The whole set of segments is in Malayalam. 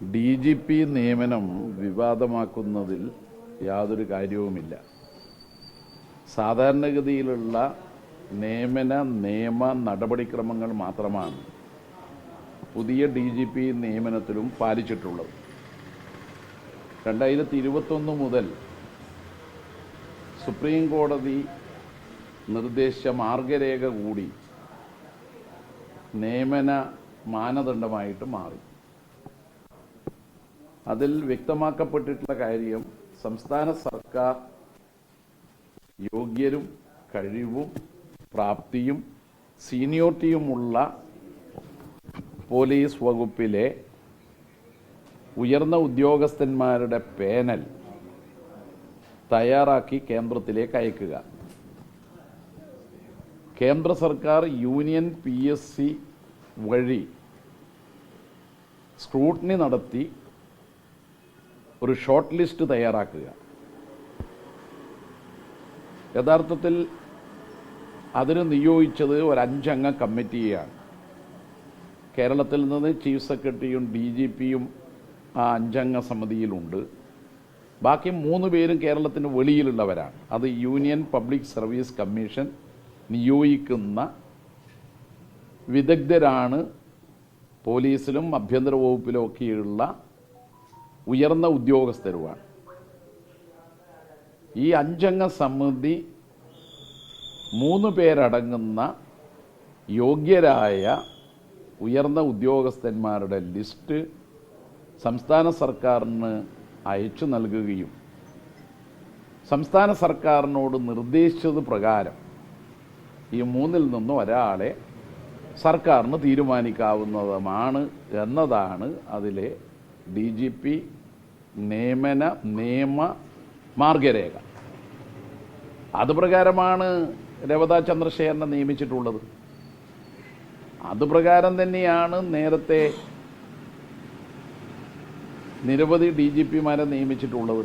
ഡി ജി പി നിയമനം വിവാദമാക്കുന്നതിൽ യാതൊരു കാര്യവുമില്ല. സാധാരണഗതിയിലുള്ള നിയമന നിയമ നടപടിക്രമങ്ങൾ മാത്രമാണ് പുതിയ ഡി ജി പി നിയമനത്തിലും പാലിച്ചിട്ടുള്ളത്. രണ്ടായിരത്തി ഇരുപത്തൊന്ന് മുതൽ സുപ്രീം കോടതി നിർദ്ദേശിച്ച മാർഗരേഖ കൂടി നിയമന മാനദണ്ഡമായിട്ട് മാറി. അതിൽ വ്യക്തമാക്കപ്പെട്ടിട്ടുള്ള കാര്യം സംസ്ഥാന സർക്കാർ യോഗ്യരും കഴിവും പ്രാപ്തിയും സീനിയോറിറ്റിയുമുള്ള പോലീസ് വകുപ്പിലെ ഉയർന്ന ഉദ്യോഗസ്ഥന്മാരുടെ പേനൽ തയ്യാറാക്കി കേന്ദ്രത്തിലേക്ക് അയക്കുക. കേന്ദ്ര സർക്കാർ യൂണിയൻ പി എസ് സി വഴി സ്ക്രൂട്ടിനി നടത്തി ഒരു ഷോർട്ട് ലിസ്റ്റ് തയ്യാറാക്കുക. യഥാർത്ഥത്തിൽ അതിന് നിയോഗിച്ചത് ഒരു അഞ്ചംഗ കമ്മിറ്റിയാണ് കേരളത്തിൽ നിന്ന് ചീഫ് സെക്രട്ടറിയും ഡി ജി പിയും ആ അഞ്ചംഗ സമിതിയിലുണ്ട്. ബാക്കി മൂന്ന് പേരും കേരളത്തിന് വെളിയിലുള്ളവരാണ്. അത് യൂണിയൻ പബ്ലിക് സർവീസ് കമ്മീഷൻ നിയോഗിക്കുന്ന വിദഗ്ധരാണ് പോലീസിലും ആഭ്യന്തര വകുപ്പിലും ഒക്കെയുള്ള ഉയർന്ന ഉദ്യോഗസ്ഥരുമാണ്. ഈ അഞ്ചംഗ സമിതി മൂന്ന് പേരടങ്ങുന്ന യോഗ്യരായ ഉയർന്ന ഉദ്യോഗസ്ഥന്മാരുടെ ലിസ്റ്റ് സംസ്ഥാന സർക്കാരിന് അയച്ചു നൽകുകയും സംസ്ഥാന സർക്കാരിനോട് നിർദ്ദേശിച്ചത് പ്രകാരം ഈ മൂന്നിൽ നിന്നും ഒരാളെ സർക്കാരിന് തീരുമാനിക്കാവുന്നതുമാണ് എന്നതാണ് അതിലെ ഡി ജി പി നിയമന നിയമ മാർഗരേഖ. അതുപ്രകാരമാണ് രവത ചന്ദ്രശേഖരനെ നിയമിച്ചിട്ടുള്ളത്. അതുപ്രകാരം തന്നെയാണ് നേരത്തെ നിരവധി ഡി ജി പിമാരെ നിയമിച്ചിട്ടുള്ളത്.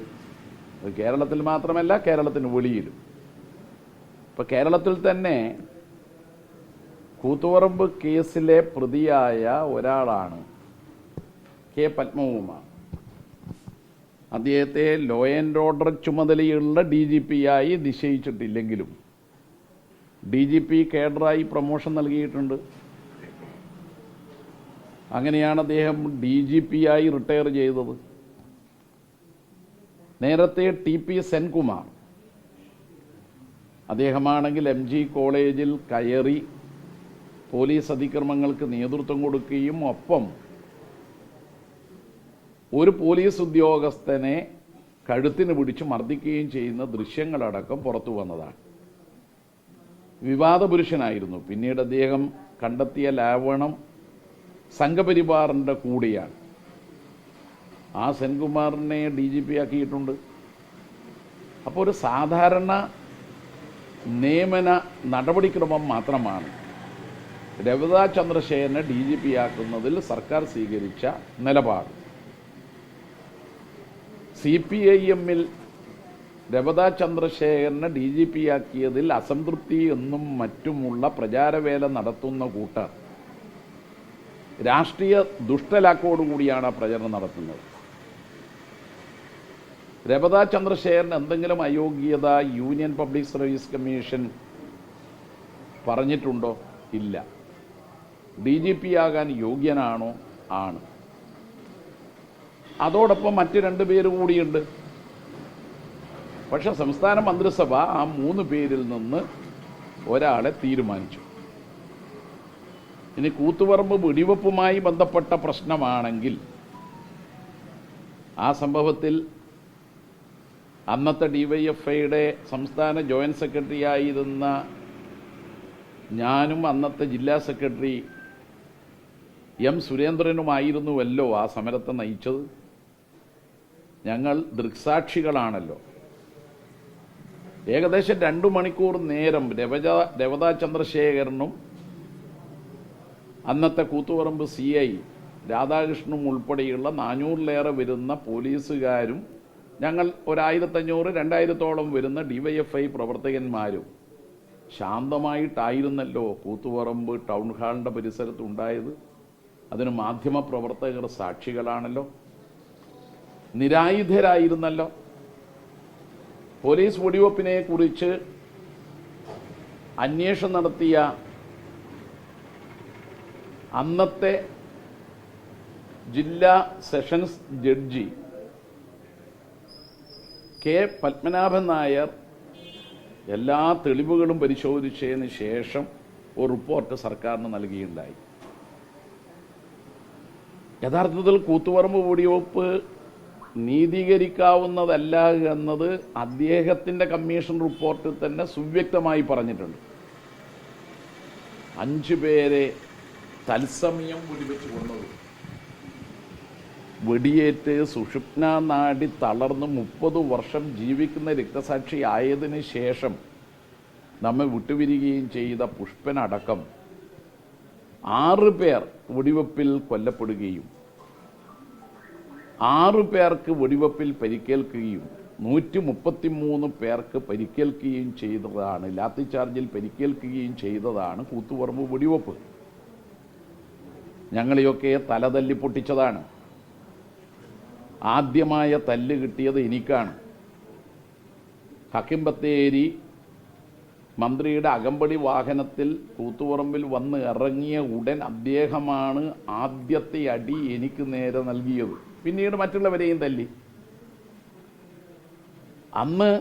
കേരളത്തിൽ മാത്രമല്ല കേരളത്തിന് വെളിയിലും. ഇപ്പം കേരളത്തിൽ തന്നെ കൂത്തുപറമ്പ് കേസിലെ പ്രതിയായ ഒരാളാണ് കെ പത്മകുമാർ അദ്ദേഹത്തെ ലോ ആൻഡ് ഓർഡർ ചുമതലയുള്ള ഡി ജി പി ആയി നിശ്ചയിച്ചിട്ടില്ലെങ്കിലും ഡി ജി പി കേഡറായി പ്രൊമോഷൻ നൽകിയിട്ടുണ്ട്. അങ്ങനെയാണ് അദ്ദേഹം ഡി ജി പി ആയി റിട്ടയർ ചെയ്തത്. നേരത്തെ ടി പി സെൻകുമാർ അദ്ദേഹമാണെങ്കിൽ എം ജി കോളേജിൽ കയറി പോലീസ് അതിക്രമങ്ങൾക്ക് നേതൃത്വം കൊടുക്കുകയും ഒപ്പം ഒരു പോലീസ് ഉദ്യോഗസ്ഥനെ കഴുത്തിന് പിടിച്ച് മർദ്ദിക്കുകയും ചെയ്യുന്ന ദൃശ്യങ്ങളടക്കം പുറത്തു വന്നതാണ്. വിവാദ പുരുഷനായിരുന്നു പിന്നീട് അദ്ദേഹം കണ്ടെത്തിയ ലാവണം സംഘപരിവാറിന്റെ കൂടിയാണ്. ആ സെൻകുമാറിനെ ഡി ജി പി ആക്കിയിട്ടുണ്ട്. അപ്പോൾ ഒരു സാധാരണ നിയമന നടപടിക്രമം മാത്രമാണ് രവിത ചന്ദ്രശേഖരനെ ഡി ജി പി ആക്കുന്നതിൽ സർക്കാർ സ്വീകരിച്ച നിലപാട്. സി പി ഐ എമ്മിൽ രമതാ ചന്ദ്രശേഖരനെ ഡി ജി പി ആക്കിയതിൽ അസംതൃപ്തി എന്നും മറ്റുമുള്ള പ്രചാരവേല നടത്തുന്ന കൂട്ടർ. രാഷ്ട്രീയ ദുഷ്ടലാക്കോടുകൂടിയാണ് ആ പ്രചരണം നടത്തുന്നത്. രമതാ ചന്ദ്രശേഖരൻ എന്തെങ്കിലും അയോഗ്യത യൂണിയൻ പബ്ലിക് സർവീസ് കമ്മീഷൻ പറഞ്ഞിട്ടുണ്ടോ? ഇല്ല. ഡി ജി പി ആകാൻ യോഗ്യനാണോ? ആണ്. അതോടൊപ്പം മറ്റ് രണ്ട് പേര് കൂടിയുണ്ട്. പക്ഷെ സംസ്ഥാന മന്ത്രിസഭ ആ മൂന്ന് പേരിൽ നിന്ന് ഒരാളെ തീരുമാനിച്ചു. ഇനി കൂത്തുപറമ്പ് വെടിവെപ്പുമായി ബന്ധപ്പെട്ട പ്രശ്നമാണെങ്കിൽ ആ സംഭവത്തിൽ അന്നത്തെ ഡിവൈഎഫ്ഐയുടെ സംസ്ഥാന ജോയിന്റ് സെക്രട്ടറി ആയിരുന്ന ഞാനും അന്നത്തെ ജില്ലാ സെക്രട്ടറി എം സുരേന്ദ്രനുമായിരുന്നുവല്ലോ ആ സമരത്തെ നയിച്ചത്. ഞങ്ങൾ ദൃക്സാക്ഷികളാണല്ലോ. ഏകദേശം രണ്ടു മണിക്കൂർ നേരം രവജ രവതാ ചന്ദ്രശേഖരനും അന്നത്തെ കൂത്തുപറമ്പ് സി ഐ രാധാകൃഷ്ണനും ഉൾപ്പെടെയുള്ള നാനൂറിലേറെ വരുന്ന പോലീസുകാരും ഞങ്ങൾ ഒരായിരത്തഞ്ഞൂറ് രണ്ടായിരത്തോളം വരുന്ന ഡിവൈഎഫ്ഐ പ്രവർത്തകന്മാരും ശാന്തമായിട്ടായിരുന്നല്ലോ കൂത്തുപറമ്പ് ടൗൺ ഹാളിന്റെ പരിസരത്ത് ഉണ്ടായത് അതിന് മാധ്യമപ്രവർത്തകർ സാക്ഷികളാണല്ലോ. നിരായുധരായിരുന്നല്ലോ. പോലീസ് വെടിവെപ്പിനെ കുറിച്ച് അന്വേഷണം നടത്തിയ അന്നത്തെ ജില്ലാ sessions judge K Padmanabhan Nair എല്ലാ തെളിവുകളും പരിശോധിച്ചതിന് ശേഷം ഒരു റിപ്പോർട്ട് സർക്കാരിന് നൽകിയിട്ടുണ്ടായി യഥാർത്ഥത്തിൽ കൂത്തുപറമ്പ് വെടിവെപ്പ് നീതീകരിക്കാവുന്നതല്ല എന്നത് അദ്ദേഹത്തിന്റെ കമ്മീഷൻ റിപ്പോർട്ടിൽ തന്നെ സുവ്യക്തമായി പറഞ്ഞിട്ടുണ്ട്. അഞ്ചു പേരെ തത്സമയം വെടിവെച്ച് കൊണ്ടത് വെടിയേറ്റ് സുഷുപ്ന നാടി തളർന്ന് മുപ്പത് വർഷം ജീവിക്കുന്ന രക്തസാക്ഷി ആയതിനു ശേഷം നമ്മെ വിട്ടുപിരിയുകയും ചെയ്ത പുഷ്പനടക്കം ആറ് പേർ വെടിവെപ്പിൽ കൊല്ലപ്പെടുകയും ആറ് പേർക്ക് വെടിവെപ്പിൽ പരിക്കേൽക്കുകയും നൂറ്റി മുപ്പത്തിമൂന്ന് പേർക്ക് പരിക്കേൽക്കുകയും ചെയ്തതാണ്. ലാത്തി ചാർജിൽ പരിക്കേൽക്കുകയും ചെയ്തതാണ് കൂത്തുപറമ്പ് വെടിവെപ്പ്. ഞങ്ങളെയൊക്കെ തലതല്ലി പൊട്ടിച്ചതാണ്. ആദ്യമായ തല്ല് കിട്ടിയത് എനിക്കാണ്. ഹക്കിംബത്തേരി മന്ത്രിയുടെ അകമ്പടി വാഹനത്തിൽ കൂത്തുപറമ്പിൽ വന്ന് ഇറങ്ങിയ ഉടൻ അദ്ദേഹമാണ് ആദ്യത്തെ അടി എനിക്ക് നേരെ നൽകിയത്. പിന്നീട് മറ്റുള്ളവരെയും തല്ലി. അന്ന്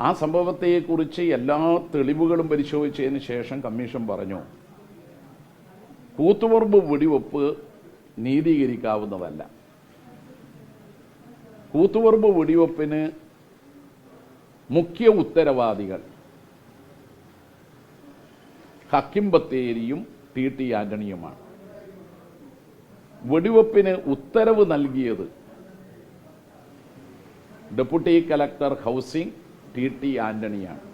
ആ സംഭവത്തെക്കുറിച്ച് എല്ലാ തെളിവുകളും പരിശോധിച്ചതിന് ശേഷം കമ്മീഷൻ പറഞ്ഞു കൂത്തുപറമ്പ് വെടിവെപ്പ് നീതീകരിക്കാവുന്നതല്ല. കൂത്തുപറമ്പ് വെടിവെപ്പിന് മുഖ്യ ഉത്തരവാദികൾ ഹക്കിം ബത്തേരിയും ടി ടി ആന്റണിയുമാണ്. വെടിവെപ്പിന് ഉത്തരവ് നൽകിയത് deputy collector housing T T ആന്റണിയാണ്.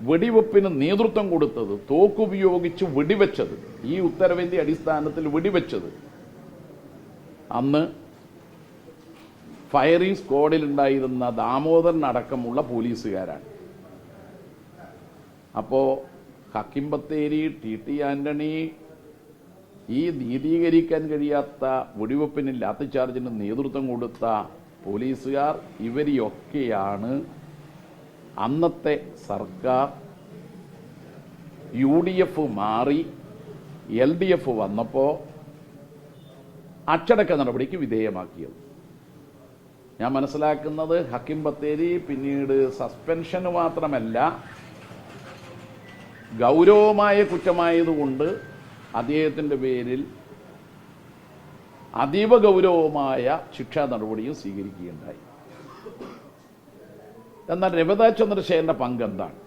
വെടിവെപ്പിന് നേതൃത്വം കൊടുത്തത് തോക്കുപയോഗിച്ച് വെടിവെച്ചത് ഈ ഉത്തരവിന്റെ അടിസ്ഥാനത്തിൽ വെടിവെച്ചത്. അന്ന് ഫയറിംഗ് സ്ക്വാഡിലുണ്ടായിരുന്ന ദാമോദരൻ അടക്കമുള്ള പോലീസുകാരാണ്. അപ്പോൾ ഹക്കിം ബത്തേരി ടി ടി ആന്റണി ഈ നീതീകരിക്കാൻ കഴിയാത്ത വെടിവെപ്പിന് ലാത്തിചാർജിന് നേതൃത്വം കൊടുത്ത പോലീസുകാർ ഇവരെയൊക്കെയാണ് അന്നത്തെ സർക്കാർ. യു ഡി എഫ് മാറി എൽ ഡി എഫ് വന്നപ്പോൾ അച്ചടക്ക നടപടിക്ക് വിധേയമാക്കിയത്. ഞാൻ മനസ്സിലാക്കുന്നത് ഹക്കിം ബത്തേരി പിന്നീട് സസ്പെൻഷന് മാത്രമല്ല ഗൗരവമായ കുറ്റമായതുകൊണ്ട് അദ്ദേഹത്തിന്റെ പേരിൽ അതീവ ഗൗരവമായ ശിക്ഷാ നടപടിയും സ്വീകരിക്കുകയുണ്ടായി. എന്നാൽ രവിതാ ചന്ദ്രശേഖരന്റെ പങ്ക് എന്താണ്?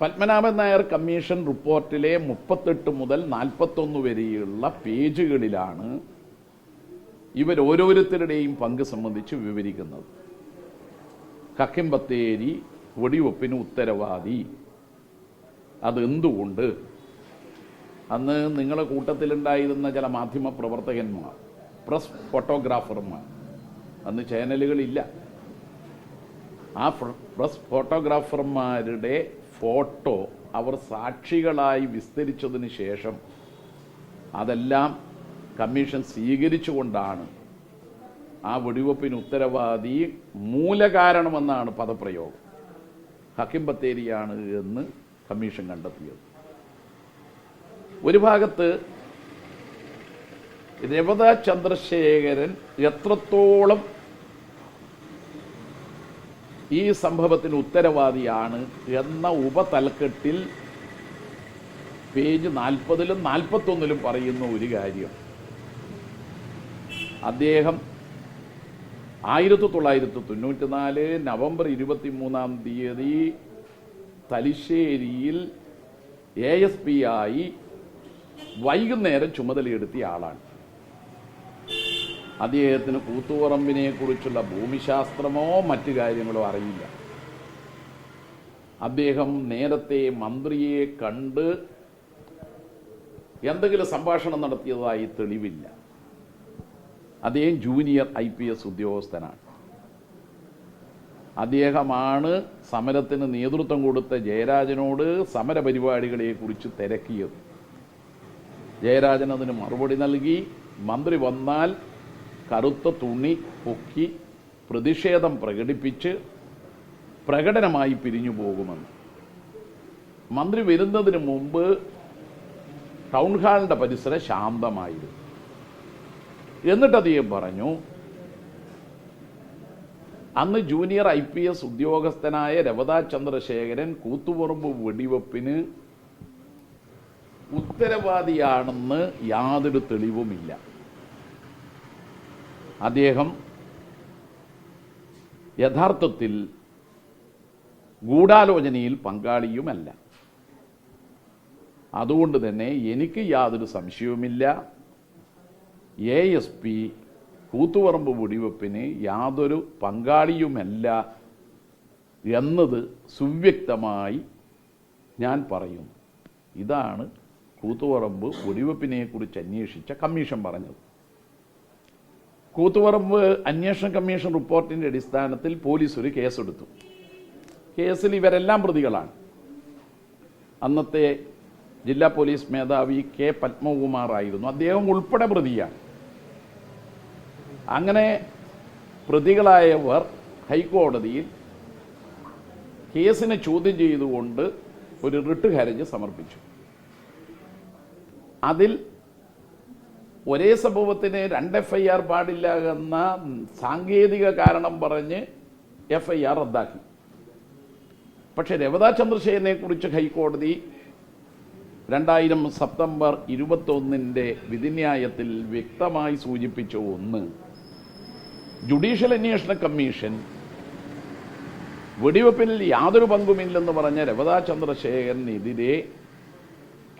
പത്മനാഭൻ നായർ കമ്മീഷൻ റിപ്പോർട്ടിലെ മുപ്പത്തെട്ട് മുതൽ നാൽപ്പത്തൊന്ന് വരെയുള്ള പേജുകളിലാണ് ഇവർ ഓരോരുത്തരുടെയും പങ്ക് സംബന്ധിച്ച് വിവരിക്കുന്നത്. കക്കിം ബത്തേരി വെടിവെപ്പിന് ഉത്തരവാദി അതെന്തുകൊണ്ട്? അന്ന് നിങ്ങളുടെ കൂട്ടത്തിലുണ്ടായിരുന്ന ചില മാധ്യമ പ്രവർത്തകന്മാർ പ്രസ് ഫോട്ടോഗ്രാഫർമാർ അന്ന് ചാനലുകളില്ല. ആ പ്രസ് ഫോട്ടോഗ്രാഫർമാരുടെ ഫോട്ടോ അവർ സാക്ഷികളായി വിസ്തരിച്ചതിന് ശേഷം അതെല്ലാം കമ്മീഷൻ സ്വീകരിച്ചുകൊണ്ടാണ് ആ വെടിവെപ്പിന് ഉത്തരവാദി മൂലകാരണമെന്നാണ് പദപ്രയോഗം. ഹക്കിം ബത്തേരിയാണ് എന്ന് കമ്മീഷൻ കണ്ടെത്തിയത്. ഒരു ഭാഗത്ത് രവത ചന്ദ്രശേഖരൻ എത്രത്തോളം ഈ സംഭവത്തിന് ഉത്തരവാദിയാണ് എന്ന ഉപതലക്കെട്ടിൽ പേജ് നാൽപ്പതിലും നാൽപ്പത്തൊന്നിലും പറയുന്ന ഒരു കാര്യം. അദ്ദേഹം ആയിരത്തി തൊള്ളായിരത്തി തൊണ്ണൂറ്റി നാല് നവംബർ ഇരുപത്തി മൂന്നാം തീയതി തലിശ്ശേരിയിൽ എ എസ് പി ആയി വൈകുന്നേരം ചുമതലയെടുത്തിയ ആളാണ്. അദ്ദേഹത്തിന് കൂത്തുപറമ്പിനെ കുറിച്ചുള്ള ഭൂമിശാസ്ത്രമോ മറ്റു കാര്യങ്ങളോ അറിയില്ല. അദ്ദേഹം നേരത്തെ മന്ത്രിയെ കണ്ട് എന്തെങ്കിലും സംഭാഷണം നടത്തിയതായി തെളിവില്ല. അദ്ദേഹം ജൂനിയർ ഐ ഉദ്യോഗസ്ഥനാണ്. അദ്ദേഹമാണ് സമരത്തിന് നേതൃത്വം കൊടുത്ത ജയരാജനോട് സമരപരിപാടികളെക്കുറിച്ച് തിരക്കിയത്. ജയരാജൻ അതിന് മറുപടി നൽകി മന്ത്രി വന്നാൽ കറുത്ത തുണി പൊക്കി പ്രതിഷേധം പ്രകടിപ്പിച്ച് പ്രകടനമായി പിരിഞ്ഞു പോകുമെന്ന്. മന്ത്രി വരുന്നതിന് മുമ്പ് ടൗൺ ഹാളിന്റെ പരിസരം ശാന്തമായിരുന്നു. എന്നിട്ട് അദ്ദേഹം പറഞ്ഞു അന്ന് ജൂനിയർ ഐ പി എസ് ഉദ്യോഗസ്ഥനായ രവതാ ചന്ദ്രശേഖരൻ കൂത്തുപറമ്പ് വെടിവെപ്പിന് ഉത്തരവാദിയാണെന്ന് യാതൊരു തെളിവുമില്ല. അദ്ദേഹം യഥാർത്ഥത്തിൽ ഗൂഢാലോചനയിൽ പങ്കാളിയുമല്ല. അതുകൊണ്ട് തന്നെ എനിക്ക് യാതൊരു സംശയവുമില്ല. എ എസ് പി കൂത്തുപറമ്പ് വെടിവെപ്പിന് യാതൊരു പങ്കാളിയുമല്ല എന്നത് സുവ്യക്തമായി ഞാൻ പറയുന്നു. ഇതാണ് കൂത്തുപറമ്പ് വെടിവെപ്പിനെ കുറിച്ച് അന്വേഷിച്ച കമ്മീഷൻ പറഞ്ഞത്. കൂത്തുപറമ്പ് അന്വേഷണ കമ്മീഷൻ റിപ്പോർട്ടിന്റെ അടിസ്ഥാനത്തിൽ പോലീസ് ഒരു കേസെടുത്തു. കേസിൽ ഇവരെല്ലാം പ്രതികളാണ്. അന്നത്തെ ജില്ലാ പോലീസ് മേധാവി കെ പത്മകുമാർ ആയിരുന്നു. അദ്ദേഹം ഉൾപ്പെടെ പ്രതിയാണ്. അങ്ങനെ പ്രതികളായവർ ഹൈക്കോടതിയിൽ കേസിനെ ചോദ്യം ചെയ്തുകൊണ്ട് ഒരു റിട്ട് ഹരജ് സമർപ്പിച്ചു. അതിൽ ഒരേ സംഭവത്തിന് രണ്ട് എഫ് ഐ ആർ പാടില്ല എന്ന സാങ്കേതിക കാരണം പറഞ്ഞ് എഫ് ഐ ആർ റദ്ദാക്കി. പക്ഷെ രവതാ ചന്ദ്രശേഖരനെ കുറിച്ച് ഹൈക്കോടതി രണ്ടായിരം സെപ്റ്റംബർ ഇരുപത്തൊന്നിന്റെ വിധിന്യായത്തിൽ വ്യക്തമായി സൂചിപ്പിച്ച ഒന്ന് ജുഡീഷ്യൽ അന്വേഷണ കമ്മീഷൻ വെടിവെപ്പിൽ യാതൊരു പങ്കുമില്ലെന്ന് പറഞ്ഞ രവതാ ചന്ദ്രശേഖരനെതിരെ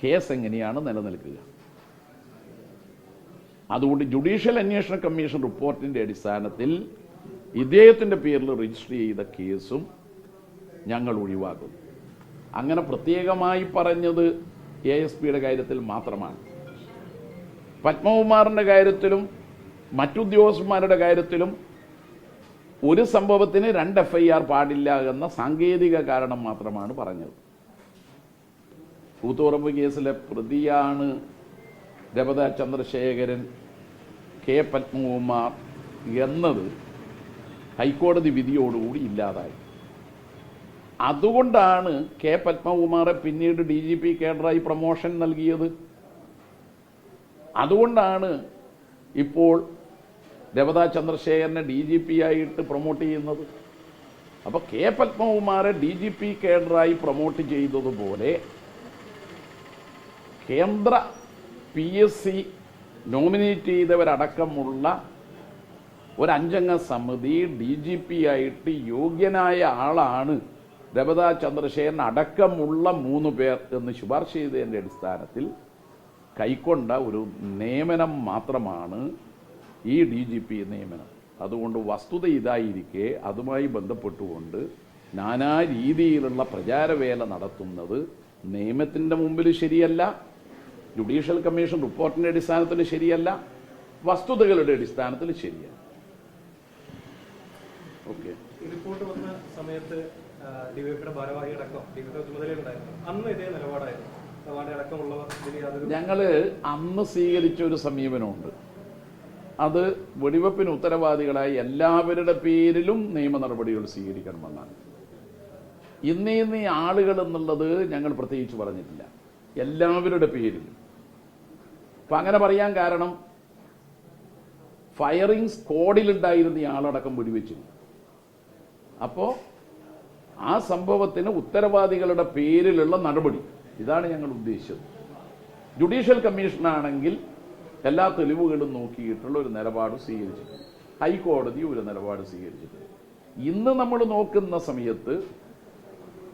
കേസ് എങ്ങനെയാണ് നിലനിൽക്കുക? അതുകൊണ്ട് ജുഡീഷ്യൽ അന്വേഷണ കമ്മീഷൻ റിപ്പോർട്ടിന്റെ അടിസ്ഥാനത്തിൽ ഇദ്ദേഹത്തിന്റെ പേരിൽ രജിസ്റ്റർ ചെയ്ത കേസും ഞങ്ങൾ ഒഴിവാക്കും അങ്ങനെ പ്രത്യേകമായി പറഞ്ഞത് എ എസ് പിയുടെ കാര്യത്തിൽ മാത്രമാണ്. പത്മകുമാറിന്റെ കാര്യത്തിലും മറ്റുദ്യോഗസ്ഥന്മാരുടെ കാര്യത്തിലും ഒരു സംഭവത്തിന് രണ്ട് എഫ് ഐ ആർ പാടില്ല എന്ന സാങ്കേതിക കാരണം മാത്രമാണ് പറഞ്ഞത്. കൂത്തുപറമ്പ് കേസിലെ പ്രതിയാണ് രമത ചന്ദ്രശേഖരൻ കെ പത്മകുമാർ എന്നത് ഹൈക്കോടതി വിധിയോടുകൂടി ഇല്ലാതായി. അതുകൊണ്ടാണ് കെ പത്മകുമാറെ പിന്നീട് ഡി ജി പി കേഡറായി പ്രൊമോഷൻ നൽകിയത്. അതുകൊണ്ടാണ് ഇപ്പോൾ രവതാ ചന്ദ്രശേഖരനെ ഡി ജി പി ആയിട്ട് പ്രൊമോട്ട് ചെയ്യുന്നത്. അപ്പോൾ കെ പത്മകുമാരെ ഡി ജി പി കേഡറായി പ്രൊമോട്ട് ചെയ്തതുപോലെ കേന്ദ്ര പി എസ് സി നോമിനേറ്റ് ചെയ്തവരടക്കമുള്ള ഒരു അഞ്ചംഗ സമിതി ഡി ജി പി ആയിട്ട് യോഗ്യനായ ആളാണ് ദേവതാ ചന്ദ്രശേഖരൻ. അടക്കമുള്ള മൂന്ന് പേർ എന്ന് ശുപാർശ ചെയ്തതിന്റെ അടിസ്ഥാനത്തിൽ കൈക്കൊണ്ട ഒരു നിയമനം മാത്രമാണ് ഈ ഡി ജി പി നിയമനം. അതുകൊണ്ട് വസ്തുത ഇതായിരിക്കെ അതുമായി ബന്ധപ്പെട്ടുകൊണ്ട് നാനാ രീതിയിലുള്ള പ്രചാരവേല നടത്തുന്നത് നിയമത്തിന്റെ മുമ്പിൽ ശരിയല്ല ജുഡീഷ്യൽ കമ്മീഷൻ റിപ്പോർട്ടിന്റെ അടിസ്ഥാനത്തിൽ ശരിയല്ല വസ്തുതകളുടെ അടിസ്ഥാനത്തിൽ ശരിയല്ല. ഓക്കെ. റിപ്പോർട്ട് വന്ന സമയത്ത് ഡിവൈഫിയുടെ ഭാരവാഹി അടക്കം ഡിവൈഎഫ് അന്ന് ഇതേ നിലപാടായിരുന്നു. ഞങ്ങൾ അന്ന് സ്വീകരിച്ച ഒരു സമീപനമുണ്ട്. അത് വെടിവെപ്പിന് ഉത്തരവാദികളായ എല്ലാവരുടെ പേരിലും നിയമ നടപടികൾ സ്വീകരിക്കണമെന്നാണ്. ഇന്നീ ഇന്നീ ആളുകൾ എന്നുള്ളത് ഞങ്ങൾ പ്രത്യേകിച്ച് പറഞ്ഞിട്ടില്ല. എല്ലാവരുടെ പേരിലും. അപ്പം അങ്ങനെ പറയാൻ കാരണം ഫയറിംഗ് സ്ക്വാഡിലുണ്ടായിരുന്ന ആളടക്കം വെടിവെച്ചിരുന്നു. അപ്പോൾ ആ സംഭവത്തിന് ഉത്തരവാദികളുടെ പേരിലുള്ള നടപടി. ഇതാണ് ഞങ്ങൾ ഉദ്ദേശിച്ചത്. ജുഡീഷ്യൽ കമ്മീഷനാണെങ്കിൽ എല്ലാ തെളിവുകളും നോക്കിയിട്ടുള്ള ഒരു നിലപാട് സ്വീകരിച്ചിട്ടുണ്ട്. ഹൈക്കോടതി ഒരു നിലപാട് സ്വീകരിച്ചിട്ടുണ്ട്. ഇന്ന് നമ്മൾ നോക്കുന്ന സമയത്ത്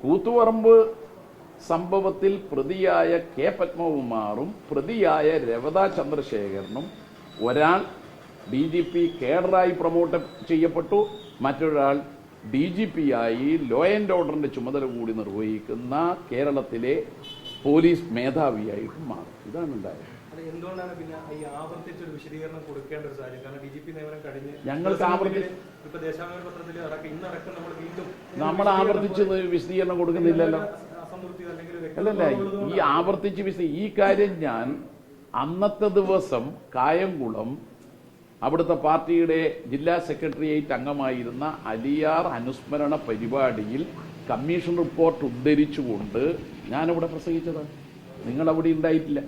കൂത്തുപറമ്പ് സംഭവത്തിൽ പ്രതിയായ കെ പത്മകുമാറും പ്രതിയായ രവത ചന്ദ്രശേഖരനും ഒരാൾ ഡി ജി പി കേഡറായി പ്രൊമോട്ട് ചെയ്യപ്പെട്ടു മറ്റൊരാൾ ഡി ജി പി ആയി ലോ ആൻഡ് ഓർഡറിന്റെ ചുമതല കൂടി നിർവഹിക്കുന്ന കേരളത്തിലെ പോലീസ് മേധാവിയായിട്ട് മാറും. ഇതാണ് ഉണ്ടായത് എന്തുകൊണ്ടാണ് പിന്നെ ഈ ആവർത്തിച്ച് ഒരു വിശദീകരണം കൊടുക്കേണ്ട ഒരു സാഹചര്യം? കാരണം ഡി ജി പി നിയമനം കഴിഞ്ഞ് ഞങ്ങൾക്ക് ആവർത്തി- ഇപ്പൊ ദേശാഭിമാനി പത്രത്തിൽ അടക്കം ഇന്നടക്കം നമ്മൾ വീണ്ടും നമ്മൾ ആവർത്തിച്ച് വിശദീകരണം കൊടുക്കുന്നില്ലല്ലോ. അല്ലല്ല ഈ ആവർത്തിച്ച് വിശ ഈ കാര്യം ഞാൻ അന്നത്തെ ദിവസം കായംകുളം അവിടുത്തെ പാർട്ടിയുടെ ജില്ലാ സെക്രട്ടേറിയറ്റ് അംഗമായിരുന്ന അലിയാർ അനുസ്മരണ പരിപാടിയിൽ കമ്മീഷൻ റിപ്പോർട്ട് ഉദ്ധരിച്ചുകൊണ്ട് ഞാനവിടെ പ്രസംഗിച്ചതാണ്. നിങ്ങളവിടെ ഉണ്ടായിട്ടില്ല.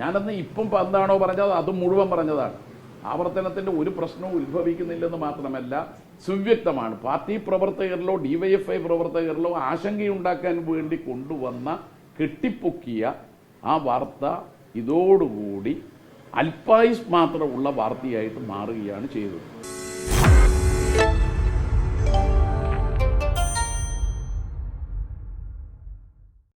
ഞാനന്ന് ഇപ്പം എന്താണോ പറഞ്ഞത്? അത് മുഴുവൻ പറഞ്ഞതാണ്. ആവർത്തനത്തിന്റെ ഒരു പ്രശ്നവും ഉത്ഭവിക്കുന്നില്ലെന്ന് മാത്രമല്ല സുവ്യക്തമാണ്. പാർട്ടി പ്രവർത്തകരിലോ ഡിവൈഎഫ്ഐ പ്രവർത്തകരിലോ ആശങ്കയുണ്ടാക്കാൻ വേണ്ടി കൊണ്ടുവന്ന കെട്ടിപ്പൊക്കിയ ആ വാർത്ത ഇതോടുകൂടി അൽപായുസ് മാത്രമുള്ള വാർത്തയായിട്ട് മാറുകയാണ് ചെയ്തത്.